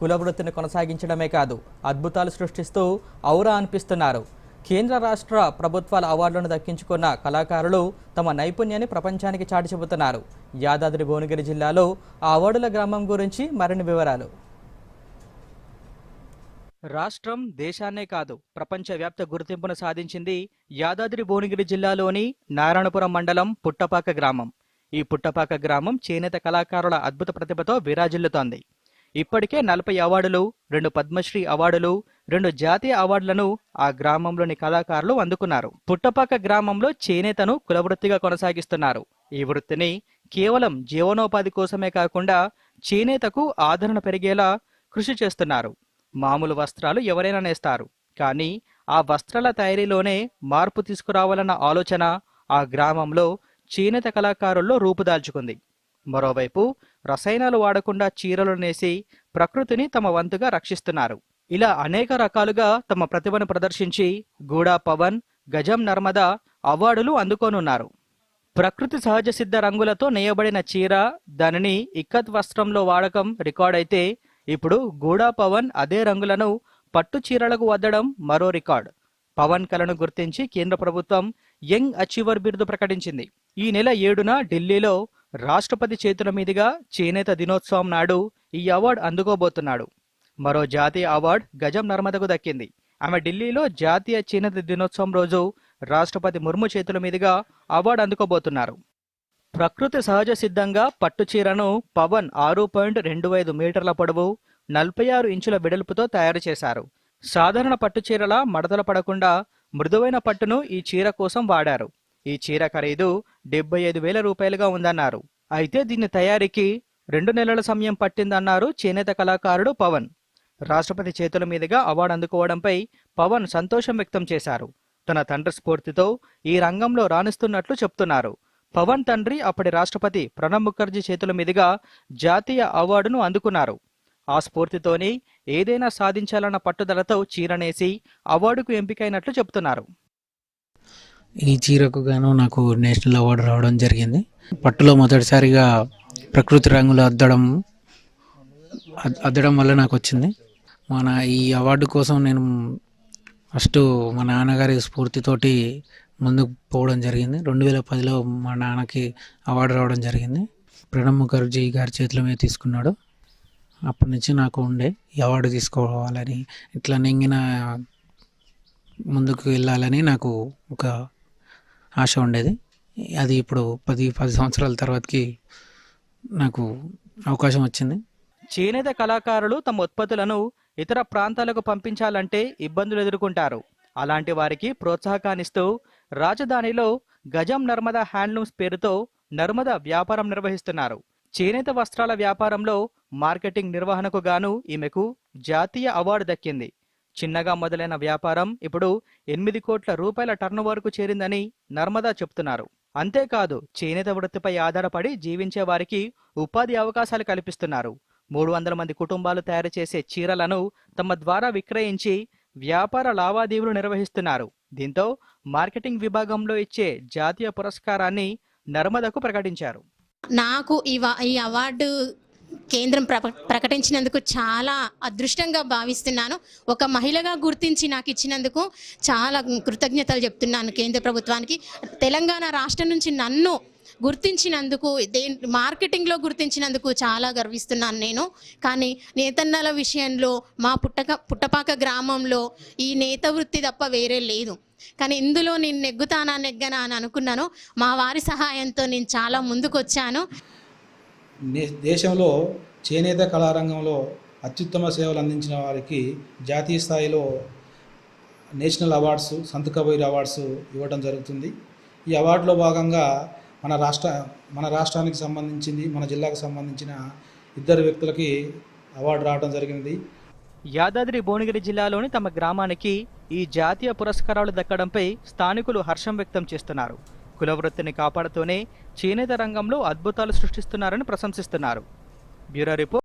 కులవృత్తిని కొనసాగించడమే కాదు అద్భుతాలు సృష్టిస్తూ ఔరా అనిపిస్తున్నారు. కేంద్ర రాష్ట్ర ప్రభుత్వాల అవార్డులను దక్కించుకున్న కళాకారులు తమ నైపుణ్యాన్ని ప్రపంచానికి చాటి చెబుతున్నారు యాదాద్రి భువనగిరి జిల్లాలో ఆ అవార్డుల గ్రామం గురించి మరిన్ని వివరాలు. రాష్ట్రం దేశాన్నే కాదు ప్రపంచవ్యాప్త గుర్తింపును సాధించింది యాదాద్రి భువనగిరి జిల్లాలోని నారాయణపురం మండలం పుట్టపాక గ్రామం. ఈ పుట్టపాక గ్రామం చేనేత కళాకారుల అద్భుత ప్రతిభతో విరాజిల్లుతోంది. ఇప్పటికే నలభై అవార్డులు రెండు పద్మశ్రీ అవార్డులు రెండు జాతీయ అవార్డులను ఆ గ్రామంలోని కళాకారులు అందుకున్నారు. పుట్టపక్క గ్రామంలో చేనేతను కులవృత్తిగా కొనసాగిస్తున్నారు. ఈ వృత్తిని కేవలం జీవనోపాధి కోసమే కాకుండా చేనేతకు ఆదరణ పెరిగేలా కృషి చేస్తున్నారు. మామూలు వస్త్రాలు ఎవరైనా నేస్తారు. కానీ ఆ వస్త్రాల తయారీలోనే మార్పు తీసుకురావాలన్న ఆలోచన ఆ గ్రామంలో చేనేత కళాకారుల్లో రూపుదాల్చుకుంది. మరోవైపు రసాయనాలు వాడకుండా చీరలు నేసి ప్రకృతిని తమ వంతుగా రక్షిస్తున్నారు. ఇలా అనేక రకాలుగా తమ ప్రతిభను ప్రదర్శించి గూడా పవన్ గజం నర్మద అవార్డులు అందుకోనున్నారు. ప్రకృతి సహజ సిద్ధ రంగులతో నేయబడిన చీర దానిని ఇక్కత్ వస్త్రంలో వాడకం రికార్డ్ ఇప్పుడు గూడా పవన్ అదే రంగులను పట్టు చీరలకు వద్దడం మరో రికార్డ్. పవన్ కళను గుర్తించి కేంద్ర ప్రభుత్వం యంగ్ అచీవర్ బిరుదు ప్రకటించింది. ఈ నెల ఏడున ఢిల్లీలో రాష్ట్రపతి చేతుల మీదుగా చేనేత దినోత్సవం నాడు ఈ అవార్డు అందుకోబోతున్నాడు. మరో జాతీయ అవార్డు గజం నర్మదకు దక్కింది. ఆమె ఢిల్లీలో జాతీయ చేనేత దినోత్సవం రోజు రాష్ట్రపతి ముర్ము చేతుల మీదుగా అవార్డు అందుకోబోతున్నారు. ప్రకృతి సహజ సిద్ధంగా పట్టు చీరను పవన్ ఆరు పాయింట్ రెండు ఐదు మీటర్ల పొడవు నలభై ఆరు ఇంచుల వెడల్పుతో తయారు చేశారు. సాధారణ పట్టు చీరల మడతలు పడకుండా మృదువైన పట్టును ఈ చీర కోసం వాడారు. ఈ చీర ఖరీదు డెబ్బై ఐదు వేల రూపాయలుగా ఉందన్నారు. అయితే దీని తయారీకి రెండు నెలల సమయం పట్టిందన్నారు చేనేత కళాకారుడు పవన్. రాష్ట్రపతి చేతుల మీదుగా అవార్డు అందుకోవడంపై పవన్ సంతోషం వ్యక్తం చేశారు. తన తండ్రి స్ఫూర్తితో ఈ రంగంలో రాణిస్తున్నట్లు చెప్తున్నారు. పవన్ తండ్రి అప్పటి రాష్ట్రపతి ప్రణబ్ ముఖర్జీ చేతుల మీదుగా జాతీయ అవార్డును అందుకున్నారు. ఆ స్ఫూర్తితోనే ఏదైనా సాధించాలన్న పట్టుదలతో చీరనేసి అవార్డుకు ఎంపికైనట్లు చెప్తున్నారు. ఈ చీరకు గాను నాకు నేషనల్ అవార్డు రావడం జరిగింది. పట్టులో మొదటిసారిగా ప్రకృతి రంగులు అద్దడం అద్- అద్దడం వల్ల నాకు వచ్చింది. మన ఈ అవార్డు కోసం నేను ఫస్ట్ మా నాన్నగారి స్ఫూర్తితోటి ముందుకు పోవడం జరిగింది. రెండు వేల పదిలో మా నాన్నకి అవార్డు రావడం జరిగింది. ప్రణబ్ ముఖర్జీ గారి చేతిలో మీద తీసుకున్నాడు. అప్పటి నుంచి నాకు ఉండే ఈ అవార్డు తీసుకోవాలని ఇట్లా నెంగిన ముందుకు వెళ్ళాలని నాకు ఒక ఆశ ఉండేది. అది ఇప్పుడు పది పది సంవత్సరాల తర్వాతకి నాకు అవకాశం వచ్చింది. చేనేత కళాకారులు తమ ఉత్పత్తులను ఇతర ప్రాంతాలకు పంపించాలంటే ఇబ్బందులు ఎదుర్కొంటారు. అలాంటి వారికి ప్రోత్సాహకాన్నిస్తూ రాజధానిలో గజం నర్మద హ్యాండ్లూమ్స్ పేరుతో నర్మద వ్యాపారం నిర్వహిస్తున్నారు. చేనేత వస్త్రాల వ్యాపారంలో మార్కెటింగ్ నిర్వహణకు గాను ఈమెకు జాతీయ అవార్డు దక్కింది. చిన్నగా మొదలైన వ్యాపారం ఇప్పుడు ఎనిమిది కోట్ల రూపాయల టర్నోవర్కు చేరిందని నర్మదా చెప్తున్నారు. అంతేకాదు చేనేత వృత్తిపై ఆధారపడి జీవించే వారికి ఉపాధి అవకాశాలు కల్పిస్తున్నారు. మూడు వందల మంది కుటుంబాలు తయారు చేసే చీరలను తమ ద్వారా విక్రయించి వ్యాపార లావాదేవీలు నిర్వహిస్తున్నారు. దీంతో మార్కెటింగ్ విభాగంలో ఇచ్చే జాతీయ పురస్కారాన్ని నర్మదకు ప్రకటించారు. నాకు ఈ ఈ అవార్డు కేంద్రం ప్రకటించినందుకు చాలా అదృష్టంగా భావిస్తున్నాను. ఒక మహిళగా గుర్తించి నాకు ఇచ్చినందుకు చాలా కృతజ్ఞతలు చెప్తున్నాను కేంద్ర ప్రభుత్వానికి. తెలంగాణ రాష్ట్రం నుంచి నన్ను గుర్తించినందుకు దే మార్కెటింగ్లో గుర్తించినందుకు చాలా గర్విస్తున్నాను నేను. కానీ నేతన్నల విషయంలో మా పుట్టక పుట్టపాక గ్రామంలో ఈ నేత వృత్తి తప్ప వేరే లేదు. కానీ ఇందులో నేను నెగ్గుతానా నెగ్గనా అని అనుకున్నాను. మా వారి సహాయంతో నేను చాలా ముందుకు వచ్చాను దేశంలో చేనేత కళారంగంలో అత్యుత్తమ సేవలు అందించిన వారికి జాతీయ స్థాయిలో నేషనల్ అవార్డ్స్ సంత కబీర్ అవార్డ్స్ ఇవ్వడం జరుగుతుంది. ఈ అవార్డులో భాగంగా మన రాష్ట్ర మన రాష్ట్రానికి సంబంధించింది మన జిల్లాకు సంబంధించిన ఇద్దరు వ్యక్తులకి అవార్డు రావడం జరిగింది. యాదాద్రి భువనగిరి జిల్లాలోని తమ గ్రామానికి ఈ జాతీయ పురస్కారాలు దక్కడంపై స్థానికులు హర్షం వ్యక్తం చేస్తున్నారు. కులవృత్తిని కాపాడుతూనే చేనేత రంగంలో అద్భుతాలు సృష్టిస్తున్నారని ప్రశంసిస్తున్నారు. Bureau report